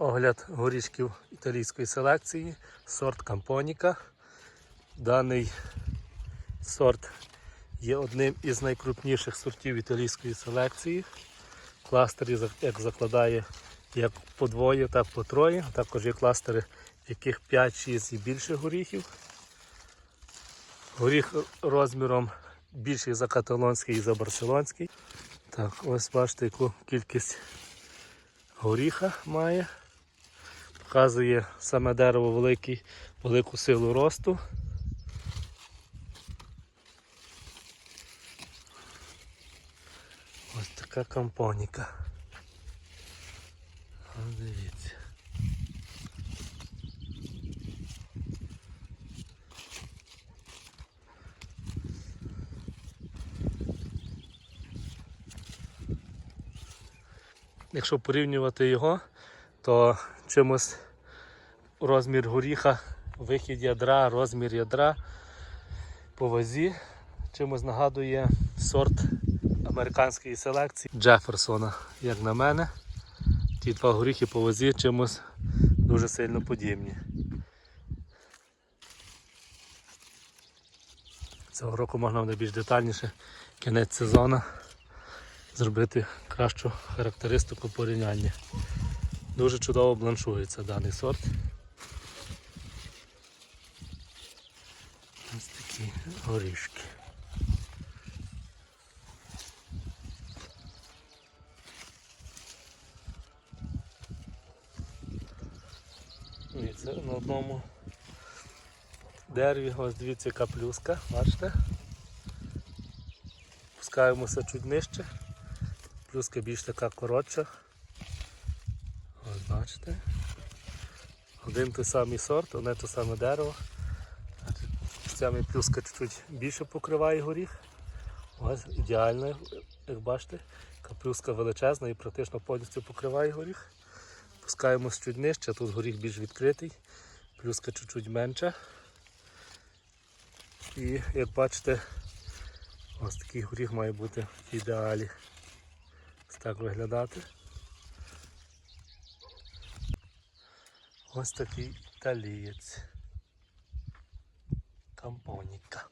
Огляд горішків італійської селекції, сорт Кампоніка. Даний сорт є одним із найкрупніших сортів італійської селекції. Кластери як закладає як по двоє, так по троє. Також є кластери, яких 5-6 і більше горіхів. Горіх розміром більший за каталонський і за барселонський. Так, ось бачите, яку кількість горіха має. Показує саме дерево великий, велику силу росту. Ось така кампоніка. Ось Дивіться. Якщо порівнювати його, то чимось розмір горіха, вихід ядра, розмір ядра по вазі чимось нагадує сорт американської селекції Джеферсона, як на мене. Ті два горіхи по вазі чимось дуже сильно подібні. Цього року можна буде більш детальніше кінець сезону зробити кращу характеристику порівняння. Дуже чудово бланшується даний сорт. Такі горішки. І це на одному дереві, ось дивіться яка плюска, бачите? Пускаємося чуть нижче. Плюска більш така коротша. Ось бачите. Один той самий сорт, одне те саме дерево. Цями плюска чуть-чуть більше покриває горіх. Ось ідеально, як бачите, каплюска величезна і практично повністю покриває горіх. Пускаємось чуть нижче, тут горіх більш відкритий, плюска чуть-чуть менша. І як бачите, ось такий горіх має бути в ідеалі. Ось так виглядати. Ось такий італієць. Кампоніка.